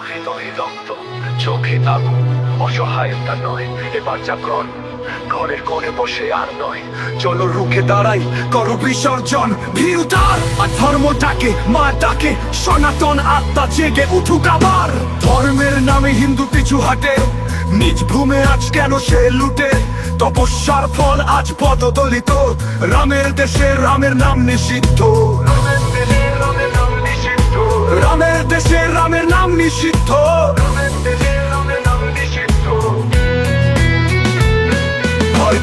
হৃদয়ে রক্ত, চোখে আগুন, অসহায়তা নয়, এবার জাগরণ ঘরের কোণে বসে আর নয়। চলো রুখে দাঁড়াই, করো বিসর্জন ভিউটার আর মা ডাকে সনাতন আত্মা জেগে উঠুক আবার। ধর্মের নামে হিন্দু পিছু হাটে। নিজ ভূমে আজ কেন সে লুটে? তপস্যার ফল আজ পদদলিত। রামের দেশে রামের নাম নিষিদ্ধ। রামের রামের দেশে রামের নাম নিষিদ্ধ।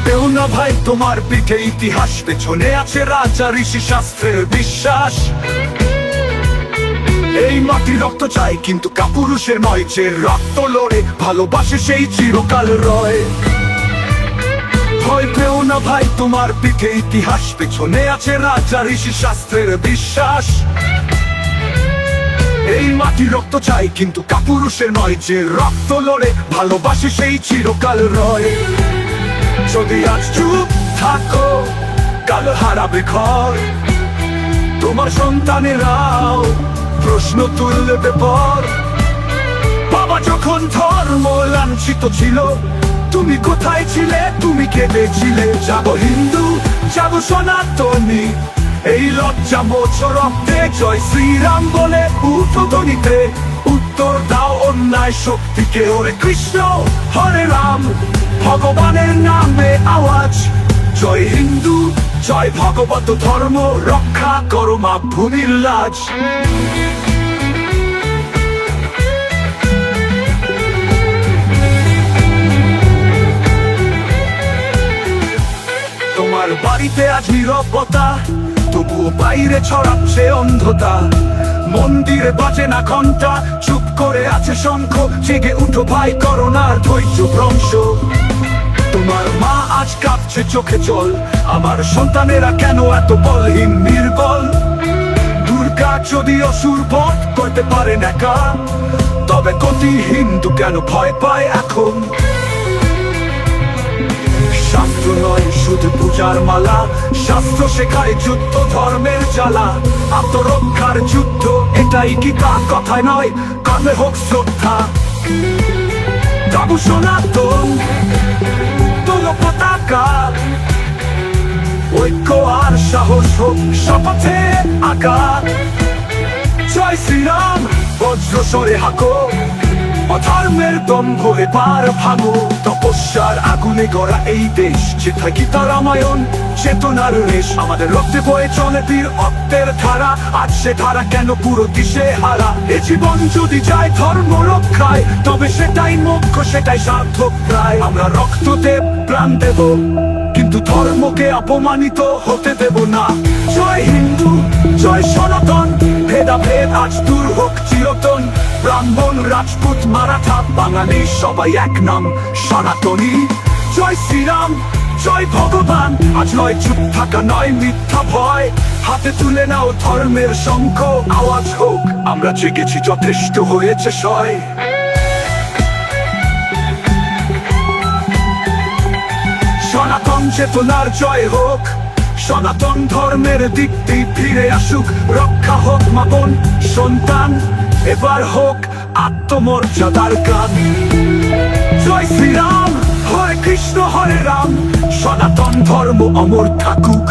পেও না ভাই, তোমার পিঠে ইতিহাস, পেছনে আছে রাজা ঋষি শাস্ত্রের বিশ্বাস। এই মাটি রক্ত চাই, কিন্তু কাপুরুষের নয় যে রক্ত লড়ে, ভালোবাসে সেই চিরকাল রয়। ভয় পেও না ভাই, তোমার পিঠে ইতিহাস, পেছনে আছে রাজা ঋষি শাস্ত্রের বিশ্বাস। এই মাটি রক্ত চাই, কিন্তু কাপুরুষের নয় যে রক্ত লড়ে, ভালোবাসে সেই চিরকাল রয়। যদি আজ চুপ থাকো, কাল হারাবে ঘর। তোমার সন্তানেরাও প্রশ্ন তুলবে পর। বাবা যখন ধর্ম লাঞ্ছিত ছিল, তুমি কোথায় ছিলে? তুমি কেঁদেছিলে যাব হিন্দু, যাব সনাতনী। এই লজ্জা মোছ রক্তে জয় শ্রীরাম বলে উঠোদনিতে উত্তর দাও অন্যায় শক্তিকে, ওরে কৃষ্ণ, হরে রাম। ভগবানের নামে আওয়াজ। জয় হিন্দু, জয় ভগবত ধর্ম, রক্ষা করো মা ভূমির লাজ। তোমার বাড়িতে আজ নীরবতা তবুও বাইরে ছড়াচ্ছে অন্ধতা। মন্দিরে বাজে না ঘণ্টা চুপ করে আছে শঙ্খ, জেগে উঠো ভাই করোনার ধৈর্য ভ্রংশ। তোমার মা আজ কাঁপছে চোখে চল আমার সন্তানেরা কেন এত বলহীন নির্বল? দুর্গা যদি অসুর বধ করতে পারে না একা তবে কতি হিন্দু কেন ভয় পায় এখন? শাস্ত্র নয়, শুধু পূজার মালা। শাস্ত্র শেখায় যুদ্ধ ধর্মের জ্বালা। আত্মরক্ষার যুদ্ধ, এটাই কি তার কথায় নয়? কবে হোক শ্রদ্ধা। যাব সনাতন, তোলো পতাকা। ঐক্য আর সাহস হোক শপথে আঁকা জয় শ্রীরাম বজ্র সরে হাকো। অধর্মের দম্ভ এবার ভাঙো। তপস্যার আগুনে গড়া এই দেশ যেথায় গীতা রামায়ণ, চেতনার রেশ। আমাদের রক্তে বয়ে চলে বীর অক্তের ধারা। আজ সে ধারা কেন পুরো দিশে হারা? এ জীবন যদি যায় ধর্ম রক্ষায়, তবে সেটাই মুখ্য সেটাই সার্থক প্রায় আমরা রক্ত দেব প্রাণ দেব, কিন্তু ধর্মকে অপমানিত হতে দেব না। জয় হিন্দু, জয় সনাতন, ভেদাভেদ আজ দূর হোক। ব্রাহ্মণ, রাজপুত, মারাঠা, বাঙালি, সবাই এক নাম, সনাতনী। জয় শ্রীরাম, জয় ভগবান। আজ নয় চুপ থাকা, নয় মিথ্যা ভয়। হাতে তুলে নাও ধর্মের শঙ্খ, আওয়াজ হোক, আমরা জেগেছি যথেষ্ট হয়েছে সয়। সনাতন চেতনার জয় হোক, সনাতন ধর্মের দিকটি ফিরে আসুক, রক্ষা হোক মাবন সন্তান। এবার হোক আত্মমর্যাদার গান। জয় শ্রীরাম হরে কৃষ্ণ হরে রাম সনাতন ধর্ম অমর থাকুক।